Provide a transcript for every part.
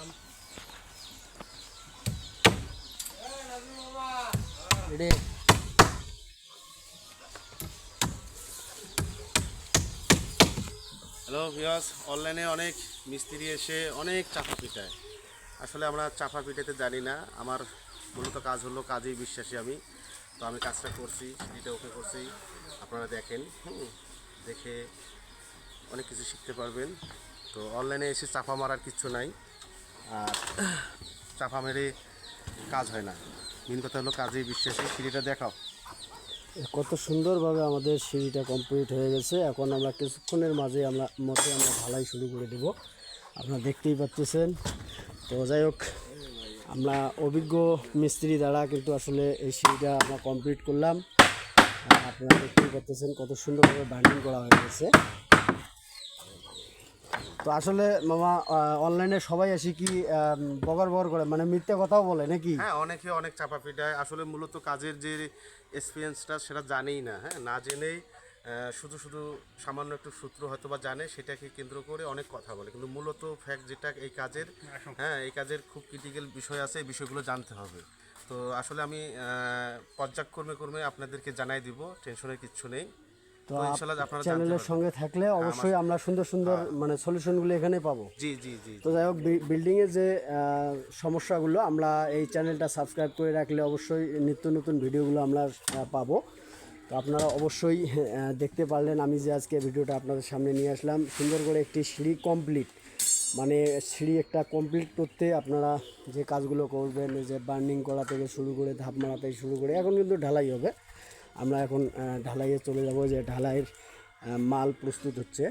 Hello ভিওস অনলাইনে অনেক মিস্ত্রি এসে অনেক চাপা পিটায়। আসলে আমরা চাপা পিটাতে জানি না। আমার মূলত কাজ হলো কাজেই বিশ্বাসী আমি। তো আমি কাজটা করছি সিডিটা ওকে করছি। আপনারা দেখেন দেখে অনেক কিছু শিখতে পারবেন। তো অনলাইনে এসে চাপা মারার কিছু নাই। আর চাপা মেরে কাজ হয় না। মেন কথা হলো কাজেই বিশ্বাসী। সিঁড়িটা দেখাও। কত সুন্দরভাবে আমাদের সিঁড়িটা কমপ্লিট হয়ে গেছে। এখন আমরা কিছুক্ষণের মাঝে আমরা, মধ্যে আমরা ঢালাই শুরু করে দেব। আপনারা দেখতেই পাচ্ছেন। তো যাই হোক, আমরা অভিজ্ঞ মিস্ত্রি দ্বারা কিন্তু আসলে এই সিঁড়িটা আমরা কমপ্লিট করলাম। আপনারা দেখতেই পাচ্ছেন কত সুন্দরভাবে বাইন্ডিং করা হয়ে গেছে। তো আসলে মামা অনলাইনে সবাই আসি কি বগর বগর করে? মানে মিথ্যে কথাও বলে নাকি? হ্যাঁ অনেকে অনেক চাপা পিটায় আসলে মূলত কাজের যে এক্সপিরিয়েন্সটা সেটা জানেই না হ্যাঁ? না জেনেই শুধু শুধু সামান্য একটু সূত্র হয়তো বা জানে সেটাকে কেন্দ্র করে অনেক কথা বলে। কিন্তু মূলত ফ্যাক্ট যেটা এই কাজের হ্যাঁ এই কাজের খুব ক্রিটিক্যাল বিষয় আছে এই বিষয়গুলো জানতে হবে। তো আসলে আমি পর্যায়ক্রমে ক্রমে আপনাদেরকে জানাই দিব টেনশনের কিচ্ছু নেই। তো চ্যানেলের। সঙ্গে থাকলে অবশ্যই আমরা সুন্দর সুন্দর মানে সলিউশনগুলো এখানে পাবো। জি জি জি তো যাই হোক বিল্ডিংয়ের যে সমস্যাগুলো আমরা এই চ্যানেলটা সাবস্ক্রাইব করে রাখলে অবশ্যই নিত্য নতুন ভিডিওগুলো আমরা পাবো। তো আপনারা অবশ্যই দেখতে পারলেন আমি যে আজকে ভিডিওটা আপনাদের সামনে নিয়ে আসলাম। সুন্দর করে একটি সিঁড়ি কমপ্লিট মানে সিঁড়ি একটা কমপ্লিট করতে আপনারা যে কাজগুলো করবেন যে বার্নিং করা থেকে শুরু করে ধাপ মারা থেকে শুরু করে এখন কিন্তু ঢালাই হবে। আমরা এখন ঢালাইয়ে চলে যাব যে ঢালাইয়ের মাল প্রস্তুত হচ্ছে।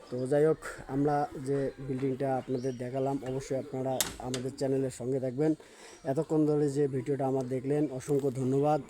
তো যাই হোক, আমরা যে বিল্ডিংটা আপনাদের দেখালাম, অবশ্যই আপনারা আমাদের চ্যানেলের সঙ্গে থাকবেন। এতক্ষণ ধরে যে ভিডিওটা আমার দেখলেন, অসংখ্য ধন্যবাদ।